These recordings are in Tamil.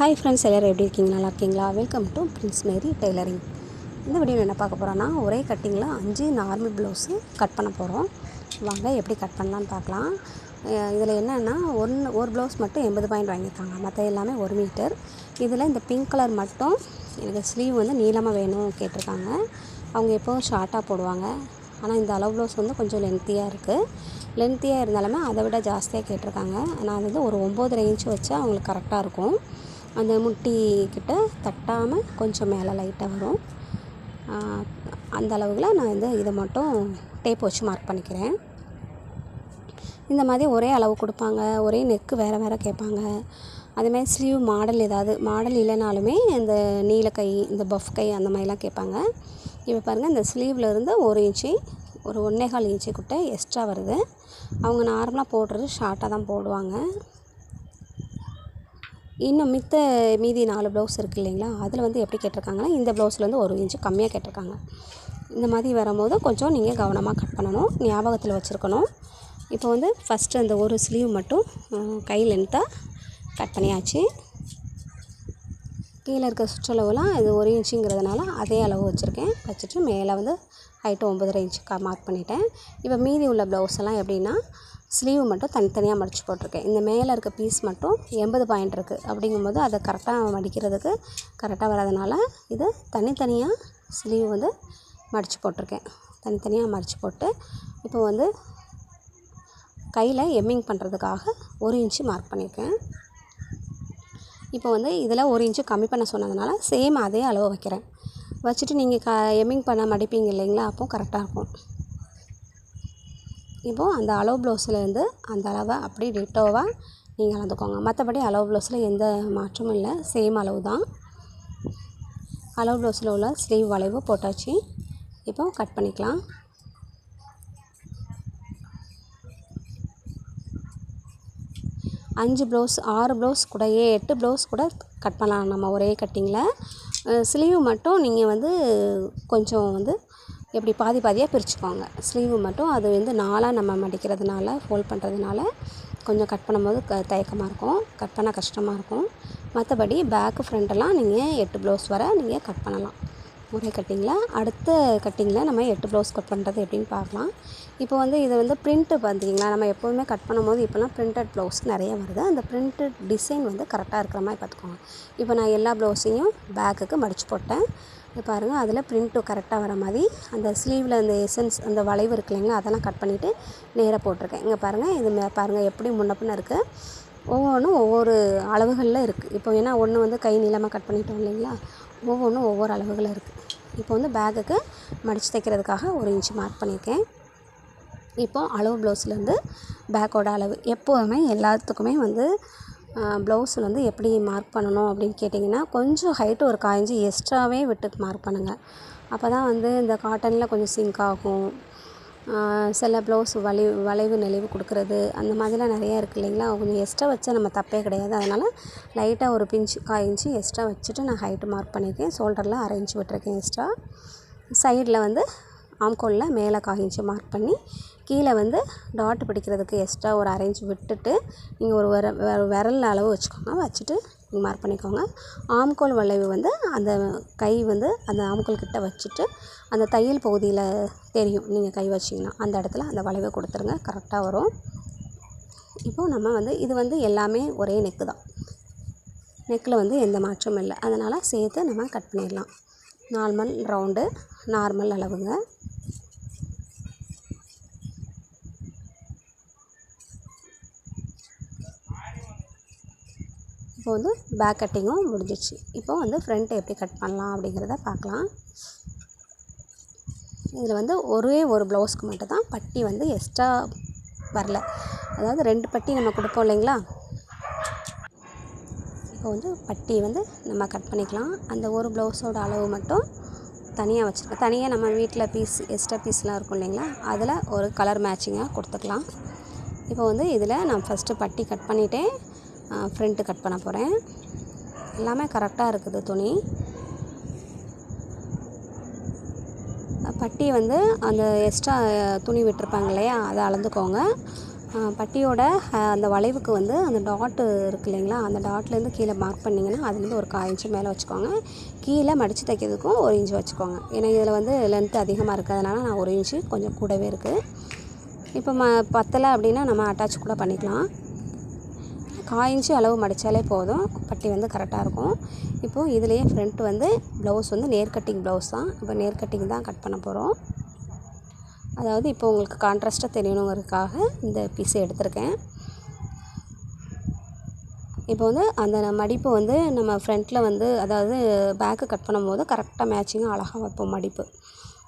ஹாய் ஃப்ரெண்ட்ஸ் எல்லோரும் எப்படி இருக்கீங்க? நல்லா இருக்கீங்களா? Welcome to prince Mary tailoring இந்த வீடியோ என்ன பார்க்க போகிறோன்னா ஒரே கட்டிங்கில் அஞ்சு நார்மல் ப்ளவுஸு கட் பண்ண போகிறோம் வாங்க எப்படி கட் பண்ணலான்னு பார்க்கலாம். இதில் என்னென்னா ஒன்று ஒரு ப்ளவுஸ் மட்டும் எண்பது பாயிண்ட் வாங்கியிருக்காங்க. மற்ற எல்லாமே ஒரு மீட்டர் இதில் இந்த பிங்க் கலர் மட்டும் எனக்கு ஸ்லீவ் வந்து நீளமாக வேணும் கேட்டிருக்காங்க. அவங்க எப்போவும் ஷார்ட்டாக போடுவாங்க. ஆனால் இந்த அளவு ப்ளவுஸ் வந்து கொஞ்சம் லென்த்தியாக இருக்குது லென்த்தியாக இருந்தாலுமே அதை விட ஜாஸ்தியாக கேட்டிருக்காங்க. நான் வந்து ஒரு ஒம்போதரை இன்ச் வச்சா அவங்களுக்கு கரெக்டாக இருக்கும். அந்த முட்டி கிட்ட தட்டாமல் கொஞ்சம் மேலே லைட்டாக வரும். அந்த அளவுக்கு நான் வந்து இதை மட்டும் டேப் வச்சு மார்க் பண்ணிக்கிறேன். இந்த மாதிரி ஒரே அளவு கொடுப்பாங்க. ஒரே நெக்கு வேறு வேறு கேட்பாங்க. அதேமாதிரி ஸ்லீவ் மாடல் ஏதாவது மாடல் இல்லைனாலுமே இந்த நீல கை இந்த பஃப் கை அந்த மாதிரிலாம் கேட்பாங்க. இப்போ பாருங்கள் இந்த ஸ்லீவில் இருந்து ஒரு இன்ச்சு ஒரு ஒன்றேகால் இன்ச்சு கிட்ட எக்ஸ்ட்ரா வருது. அவங்க நார்மலாக போடுறது ஷார்ட்டாக தான் போடுவாங்க. இன்னும் மித்த மீதி நாலு ப்ளவுஸ் இருக்குது இல்லைங்களா? அதில் வந்து எப்படி கேட்டிருக்காங்கன்னா இந்த ப்ளவுஸில் வந்து ஒரு இன்ச்சு கம்மியாக கேட்டிருக்காங்க. இந்த மாதிரி வரும்போது கொஞ்சம் நீங்கள் கவனமாக கட் பண்ணணும். ஞாபகத்தில் வச்சுருக்கணும். இப்போ வந்து ஃபஸ்ட்டு அந்த ஒரு ஸ்லீவ் மட்டும் கை லென்த்தாக கட் பண்ணியாச்சு. கீழே இருக்க சுற்றளவுலாம் இது ஒரு இன்ச்சுங்கிறதுனால அதே அளவு வச்சுருக்கேன். வச்சுட்டு மேலே வந்து ஹைட்டு ஒம்பதரை இன்ச்சு மார்க் பண்ணிட்டேன். இப்போ மீதி உள்ள ப்ளவுஸ் எல்லாம் எப்படின்னா ஸ்லீவ் மட்டும் தனித்தனியாக மடித்து போட்டிருக்கேன். இந்த மேலே இருக்க பீஸ் மட்டும் எண்பது பாயிண்ட் இருக்குது அப்படிங்கும்போது அதை கரெக்டாக மடிக்கிறதுக்கு கரெக்டாக வராதனால இது தனித்தனியாக ஸ்லீவ் வந்து மடித்து போட்டிருக்கேன். தனித்தனியாக மடித்து போட்டு இப்போ வந்து கையில் எம்மிங் பண்ணுறதுக்காக ஒரு இன்ச்சு மார்க் பண்ணியிருக்கேன். இப்போ வந்து இதில் ஒரு இன்ச்சு கம்மி பண்ண சொன்னதுனால சேம் அதே அளவு வைக்கிறேன். வச்சுட்டு நீங்கள் க எம்மிங் பண்ண மடிப்பீங்க இல்லைங்களா? அப்போ கரெக்டாக இருக்கும். இப்போது அந்த அளவு ப்ளவுஸ்லேருந்து அந்த அளவை அப்படியே டிட்டோவாக நீங்கள் அளந்துக்கோங்க. மற்றபடி அளவு ப்ளவுஸில் எந்த மாற்றமும் இல்லை. சேம் அளவு தான். அளவு ப்ளவுஸில் உள்ள ஸ்லீவ் வளைவு போட்டாச்சு. இப்போ கட் பண்ணிக்கலாம். அஞ்சு ப்ளவுஸ் ஆறு ப்ளவுஸ் கூடயே எட்டு ப்ளவுஸ் கூட கட் பண்ணலாம். நம்ம ஒரே கட்டிங்கில் ஸ்லீவ் மட்டும் நீங்கள் வந்து கொஞ்சம் வந்து எப்படி பாதி பாதியாக பிரிச்சுக்கோங்க. ஸ்லீவ் மட்டும் அது வந்து நாலாக நம்ம மடிக்கிறதுனால ஃபோல்ட் பண்ணுறதுனால கொஞ்சம் கட் பண்ணும்போது க தயக்கமாக இருக்கும். கட் பண்ண கஷ்டமாக இருக்கும். மற்றபடி பேக்கு ஃப்ரண்ட்டெல்லாம் நீங்கள் எட்டு ப்ளவுஸ் வரை நீங்கள் கட் பண்ணலாம். ஒரே கட்டிங்கில் அடுத்த கட்டிங்கில் நம்ம எட்டு ப்ளவுஸ் கட் பண்ணுறது எப்படின்னு பார்க்கலாம். இப்போ வந்து இது வந்து பிரிண்ட்டு பார்த்தீங்களா? நம்ம எப்போவுமே கட் பண்ணும்போது இப்போலாம் பிரிண்டட் ப்ளவுஸ் நிறைய வருது. அந்த பிரிண்டட் டிசைன் வந்து கரெக்டாக இருக்கிற மாதிரி பார்த்துக்கோங்க. இப்போ நான் எல்லா ப்ளவுஸையும் பேக்குக்கு மடித்து போட்டேன். இது பாருங்கள் அதில் பிரிண்ட்டு கரெக்டாக வர மாதிரி அந்த ஸ்லீவில் அந்த எசன்ஸ் அந்த வளைவு இருக்கு இல்லைங்களா? அதெல்லாம் கட் பண்ணிவிட்டு நேராக போட்டிருக்கேன். இங்கே பாருங்கள் இது மே- பாருங்கள் எப்படி முன்னப்பின்னு இருக்குது ஒவ்வொன்றும் ஒவ்வொரு அளவுகளில் இருக்குது இப்போ ஏன்னா ஒன்று வந்து கை நீளமாக கட் பண்ணிட்டோம் இல்லைங்களா? ஒவ்வொன்றும் ஒவ்வொரு அளவுகளில் இருக்குது இப்போ வந்து பேக்குக்கு மடித்து தைக்கிறதுக்காக ஒரு இன்ச்சு மார்க் பண்ணியிருக்கேன். இப்போ அளவு ப்ளவுஸ்லேருந்து பேக்கோட அளவு எப்போதுமே எல்லாத்துக்குமே வந்து ப்ளவுஸில் வந்து எப்படி மார்க் பண்ணணும் அப்படின்னு கேட்டிங்கன்னா கொஞ்சம் ஹைட்டு ஒரு காய்ஞ்சி எக்ஸ்ட்ராவே விட்டு மார்க் பண்ணுங்கள் அப்போ தான் வந்து இந்த காட்டனில் கொஞ்சம் சிங்க் ஆகும். சில ப்ளவுஸ் வளைவு வளைவு நெளிவு கொடுக்குறது அந்த மாதிரிலாம் நிறையா இருக்குது இல்லைங்களா? கொஞ்சம் எக்ஸ்ட்ரா வச்சா நம்ம தப்பே கிடையாது. அதனால் லைட்டாக ஒரு பிஞ்சு கால் இன்ச்சு எக்ஸ்ட்ரா வச்சுட்டு நான் ஹைட்டு மார்க் பண்ணியிருக்கேன். ஷோல்டரில் அரை இன்ச்சு விட்டுருக்கேன் எக்ஸ்ட்ரா சைடில் வந்து ஆம்கோலில் மேலே கால் இன்ச்சு மார்க் பண்ணி கீழே வந்து டாட் பிடிக்கிறதுக்கு எக்ஸ்ட்ரா ஒரு அரை விட்டுட்டு நீங்கள் ஒரு விர விர- விரல் அளவு வச்சுக்கோங்க. வச்சுட்டு மார்க் பண்ணிக்கோங்க. ஆம்கோல் வளைவு வந்து அந்த கை வந்து அந்த ஆம்கோல் கிட்ட வச்சுட்டு அந்த தையல் பகுதியில் தெரியும். நீங்கள் கை வச்சிங்கன்னா அந்த இடத்துல அந்த வளைவை கொடுத்துருங்க. கரெக்டாக வரும். இப்போது நம்ம வந்து இது வந்து எல்லாமே ஒரே நெக்கு தான். நெக்கில் வந்து எந்த மாற்றமும் இல்லை. அதனால் சேர்த்து நம்ம கட் பண்ணிடலாம். நார்மல் ரவுண்டு நார்மல் அளவுங்க. இப்போ வந்து பேக் கட்டிங்கும் முடிஞ்சிச்சு இப்போ வந்து ஃப்ரண்ட் எப்படி கட் பண்ணலாம் அப்படிங்கிறத பார்க்கலாம். இதில் வந்து ஒரே ஒரு ப்ளவுஸ்க்கு மட்டும் தான் பட்டி வந்து எக்ஸ்ட்ரா வரல. அதாவது ரெண்டு பட்டி நம்ம கொடுப்போம் இல்லைங்களா? இப்போ வந்து பட்டி வந்து நம்ம கட் பண்ணிக்கலாம். அந்த ஒரு ப்ளவுஸோட அளவு மட்டும் தனியாக வச்சுருக்கேன் தனியாக நம்ம வீட்டில் பீஸ் எக்ஸ்ட்ரா பீஸ்லாம் இருக்கும் இல்லைங்களா? அதில் ஒரு கலர் மேட்சிங்காக கொடுத்துக்கலாம். இப்போ வந்து இதில் நான் ஃபஸ்ட்டு பட்டி கட் பண்ணிவிட்டேன் ஃப்ரண்ட்டு கட் பண்ண போகிறேன் எல்லாமே கரெக்டாக இருக்குது துணி. பட்டி வந்து அந்த எக்ஸ்ட்ரா துணி விட்டுருப்பாங்க இல்லையா அதை அளந்துக்கோங்க. பட்டியோட அந்த வளைவுக்கு வந்து அந்த டாட்டு இருக்குது இல்லைங்களா அந்த டாட்லேருந்து கீழே மார்க் பண்ணிங்கன்னா அதுலேருந்து ஒரு கால் இன்ச்சு மேலே வச்சுக்கோங்க. கீழே மடித்து தைக்கிறதுக்கும் ஒரு இன்ச்சு வச்சுக்கோங்க. ஏன்னா இதில் வந்து லென்த் அதிகமாக இருக்கிறதுனால நான் ஒரு இன்ச்சு கொஞ்சம் கூடவே இருக்குது இப்போ ம பத்தலை அப்படின்னா நம்ம அட்டாச் கூட பண்ணிக்கலாம். காய்ஞ்சி அளவு மடித்தாலே போதும். பட்டி வந்து கரெக்டாக இருக்கும். இப்போது இதுலேயே ஃப்ரண்ட் வந்து ப்ளவுஸ் வந்து நேர் கட்டிங் ப்ளவுஸ் தான். இப்போ நேர் கட்டிங் தான் கட் பண்ண போகிறோம் அதாவது இப்போ உங்களுக்கு கான்ட்ராஸ்ட்டாக தெரியணுங்கிறதுக்காக இந்த பீஸை எடுத்திருக்கேன். இப்போ வந்து அந்த மடிப்பு வந்து நம்ம ஃப்ரண்ட்டில் வந்து அதாவது பேக்கு கட் பண்ணும்போது கரெக்டாக மேட்சிங்காக அழகாக வைப்போம் மடிப்பு.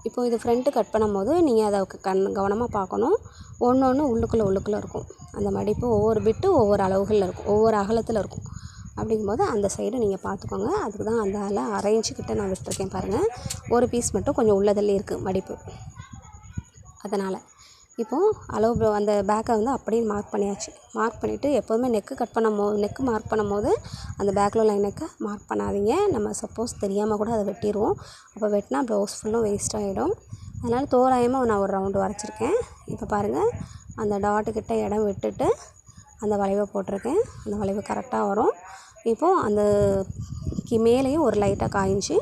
இப்போ இது ஃப்ரண்ட்டு கட் பண்ணும்போது நீங்கள் அதை கண் கவனமாக பார்க்கணும். ஒன்று ஒன்று உள்ளுக்குள்ளே உள்ளுக்குள்ளே இருக்கும். அந்த மடிப்பு ஒவ்வொரு பிட்டு ஒவ்வொரு அளவுகளில் இருக்கும். ஒவ்வொரு அகலத்தில் இருக்கும். அப்படிங்கும்போது அந்த சைடு நீங்கள் பார்த்துக்கோங்க அதுக்கு தான் அந்த அலை அரை கிட்ட நான் விட்டுருக்கேன் பாருங்கள் ஒரு பீஸ் மட்டும் கொஞ்சம் உள்ளதில் இருக்குது மடிப்பு. அதனால் இப்போது அளவு அந்த பேக்கை வந்து அப்படியே மார்க் பண்ணியாச்சு. மார்க் பண்ணிவிட்டு எப்போதுமே நெக்கு கட் பண்ணும் போது நெக்கு மார்க் பண்ணும் போது அந்த பேக்கில் உள்ள நெக்கை மார்க் பண்ணாதீங்க. நம்ம சப்போஸ் தெரியாமல் கூட அதை வெட்டிடுவோம் அப்போ வெட்டினா ப்ளவுஸ் ஃபுல்லும் வேஸ்ட் ஆகிடும் அதனால் தோராயமாக நான் ஒரு ரவுண்டு வரைச்சிருக்கேன். இப்போ பாருங்கள் அந்த டாட்டுக்கிட்ட இடம் விட்டுட்டு அந்த வளைவை போட்டிருக்கேன். அந்த வளைவு கரெக்டாக வரும். இப்போது அந்த கி மேலேயும் ஒரு லைட்டாக காய்ஞ்சி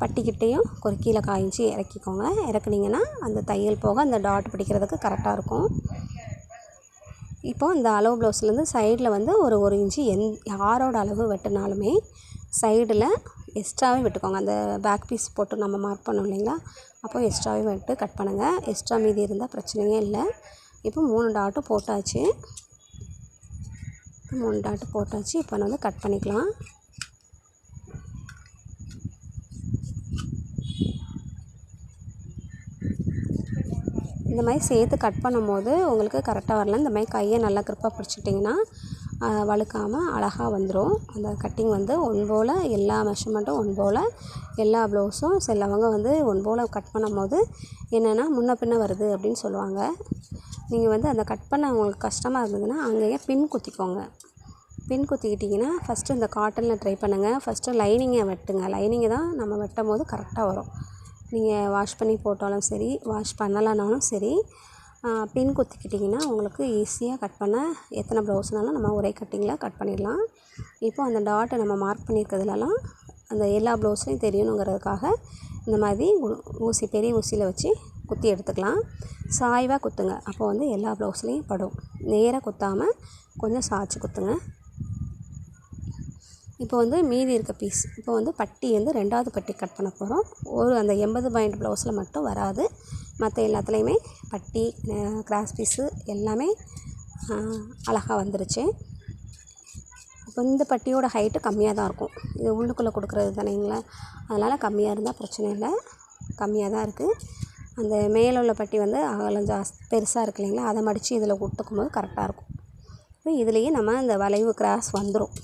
பட்டிக்கிட்டேயும் ஒரு கீழே காய்ஞ்சி இறக்கிக்கோங்க. இறக்குனீங்கன்னா அந்த தையல் போக அந்த டாட் பிடிக்கிறதுக்கு கரெக்டாக இருக்கும். இப்போது இந்த அளவு ப்ளவுஸ்லேருந்து சைடில் வந்து ஒரு ஒரு இன்ச்சு எந் யாரோட அளவு வெட்டினாலுமே சைடில் எக்ஸ்ட்ராவே விட்டுக்கோங்க. அந்த பேக் பீஸ் போட்டு நம்ம மார்க் பண்ணோம் இல்லைங்களா? அப்போ எக்ஸ்ட்ராவே விட்டு கட் பண்ணுங்கள் எக்ஸ்ட்ரா மீதி இருந்தால் பிரச்சனையே இல்லை. இப்போ மூணு டாட்டும் போட்டாச்சு. மூணு டாட்டு போட்டாச்சு. இப்போ வந்து கட் பண்ணிக்கலாம். இந்த மாதிரி சேர்த்து கட் பண்ணும்போது உங்களுக்கு கரெக்டாக வரல. இந்த மாதிரி கையை நல்லா கிருப்பாக பிடிச்சிட்டிங்கன்னா வழுக்காமல் அழகாக வந்துடும் அந்த கட்டிங் வந்து ஒன் போல் எல்லா மெஷர்மெண்ட்டும் ஒன் போல் எல்லா ப்ளவுஸும் சிலவங்க வந்து ஒன் போல் கட் பண்ணும்போது என்னென்னா முன்ன பின்ன வருது அப்படின்னு சொல்லுவாங்க. நீங்கள் வந்து அந்த கட் பண்ண உங்களுக்கு கஷ்டமாக இருந்ததுன்னா அங்கேயே பின் குத்திக்கோங்க. பின் குத்திக்கிட்டிங்கன்னா ஃபஸ்ட்டு இந்த காட்டனில் ட்ரை பண்ணுங்கள் ஃபஸ்ட்டு லைனிங்கை வெட்டுங்க. லைனிங்கை தான் நம்ம வெட்டும் போது கரெக்டாக வரும். நீங்கள் வாஷ் பண்ணி போட்டாலும் சரி வாஷ் பண்ணலைனாலும் சரி பின் குத்திக்கிட்டிங்கன்னா உங்களுக்கு ஈஸியாக கட் பண்ண எத்தனை ப்ளவுஸ்னாலும் நம்ம ஒரே கட்டிங்கில் கட் பண்ணிடலாம். இப்போது அந்த டாட்டை நம்ம மார்க் பண்ணியிருக்கிறதுலலாம் அந்த எல்லா ப்ளவுஸ்லையும் தெரியணுங்கிறதுக்காக இந்த மாதிரி ஊசி பெரிய ஊசியில் வச்சு குத்தி எடுத்துக்கலாம். சாய்வாக குத்துங்க. அப்போ வந்து எல்லா ப்ளவுஸ்லேயும் படும். நேராக குத்தாமல் கொஞ்சம் சாய்ச்சி குத்துங்க. இப்போ வந்து மீதி இருக்க பீஸ் இப்போ வந்து பட்டி வந்து ரெண்டாவது பட்டி கட் பண்ண போகிறோம் ஒரு அந்த எண்பது பாயிண்ட் ப்ளவுஸில் மட்டும் வராது. மற்ற எல்லாத்துலேயுமே பட்டி கிராஸ் பீஸு எல்லாமே அழகாக வந்துருச்சு. இப்போ இந்த பட்டியோட ஹைட்டு கம்மியாக தான் இருக்கும். இது உள்ளுக்குள்ளே கொடுக்குறது தானேங்களா அதனால் கம்மியாக இருந்தால் பிரச்சனை இல்லை. கம்மியாக தான் இருக்குது அந்த மேலே உள்ள பட்டி வந்து அகலம் ஜாஸ் பெருசாக இருக்கு இல்லைங்களா? அதை மடித்து இதில் கொடுத்துக்கும் போது கரெக்டாக இருக்கும். இப்போ இதுலேயே நம்ம இந்த வளைவு கிராஸ் வந்துடும்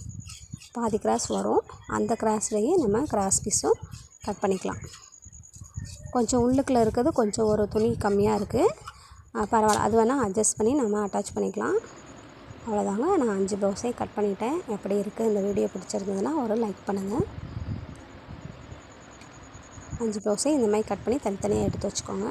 பாதி கிராஸ் வரும். அந்த கிராஸ்லேயே நம்ம கிராஸ் பீஸும் கட் பண்ணிக்கலாம். கொஞ்சம் உள்ளுக்குள்ளே இருக்கிறது கொஞ்சம் ஒரு துணி கம்மியாக இருக்குது பரவாயில்ல. அது வேணால் அட்ஜஸ்ட் பண்ணி நம்ம அட்டாச் பண்ணிக்கலாம். அவ்வளோதாங்க நான் அஞ்சு ப்ளவுஸே கட் பண்ணிட்டேன். எப்படி இருக்குது இந்த வீடியோ பிடிச்சிருந்ததுன்னா ஒரு லைக் பண்ணுங்கள் அஞ்சு ப்ளவுஸையும் இந்த மாதிரி கட் பண்ணி தனித்தனியாக எடுத்து வச்சுக்கோங்க.